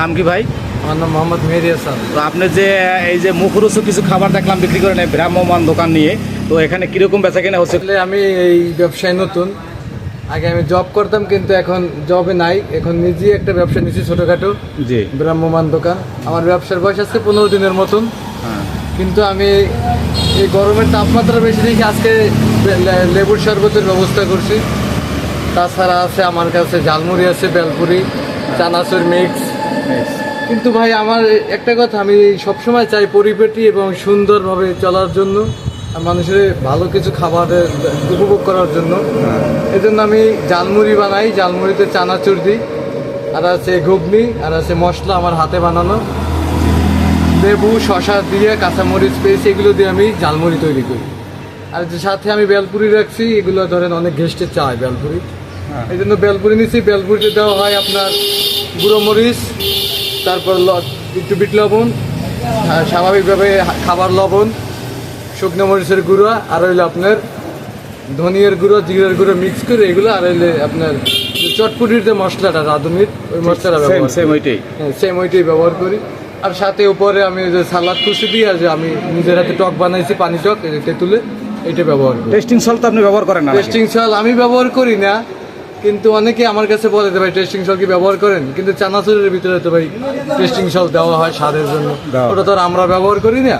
নাম কি ভাই? আমার নাম মোহাম্মদ মেহেদি হাসান। তো আপনি যে এই যে মুখরোচক কিছু খাবার দেখলাম বিক্রি করেন এই ভ্রাম্যমান দোকান নিয়ে তো এখানে কীরকম বেচা কেনা হচ্ছে? আমি এই ব্যবসায় নতুন। আগে আমি জব করতাম কিন্তু এখন জবে নাই। এখন নিজেই একটা ব্যবসা নিচ্ছি ছোটোখাটো জি। ব্রাহ্মমান দোকান। আমার ব্যবসার বয়স আজকে পনেরো দিনের মতন। হ্যাঁ। কিন্তু আমি এই গরমের তাপমাত্রা বেশি দেখে আজকে লেবুর শরবতের ব্যবস্থা করছি। তাছাড়া আছে আমার কাছে ঝালমুড়ি আছে বেলপুরি চানাচুর মিক্স। কিন্তু ভাই আমার একটা কথা আমি সবসময় চাই পরিপেটি এবং সুন্দরভাবে চলার জন্য মানুষের ভালো কিছু খাবারের উপভোগ করার জন্য। এই জন্য আমি জালমুড়ি বানাই জালমুড়িতে চানাচুর দিই। আর আছে ঘুগনি আর আছে মশলা আমার হাতে বানানো। লেবু শশা দিয়ে কাঁচামরিচ পেয়েছি এগুলো দিয়ে আমি জালমুড়ি তৈরি করি। আর যে সাথে আমি বেলপুরি রাখছি এগুলো ধরেন অনেক গেস্টে চায় বেলপুরি। হ্যাঁ। এই জন্য বেলপুরি নিচ্ছি বেলপুরিতে দেওয়া হয় আপনার গুঁড়ো মরিচ তারপর একটু বিট লবণ স্বাভাবিকভাবে খাবার লবণ শুকনো মরিচের গুঁড়ো আর হইল আপনার ধনিয়ার গুঁড়ো জিরের গুঁড়ো মিক্স করে এগুলো আর হইলে আপনার চটপুটির যে মশলাটা রাঁধুনির ওই মশলাটা সেম ওইটাই। হ্যাঁ সেম ওইটাই ব্যবহার করি। আর সাথে উপরে আমি যে সালাদ কুচি দিই আর যে আমি নিজের হাতে টক বানাইছি পানি টক তেঁতুলে এইটা ব্যবহার করি। টেস্টিং সল্ট তো আপনি ব্যবহার করেন না টেস্টিং সল আমি ব্যবহার করি না। কিন্তু অনেকে আমার কাছে বলে যে ভাই টেস্টিং সল কি ব্যবহার করেন? কিন্তু চানাচুরের ভিতরে তো ভাই টেস্টিং সল দেওয়া হয় স্বাদের জন্য। ওটা তো আর আমরা ব্যবহার করি না।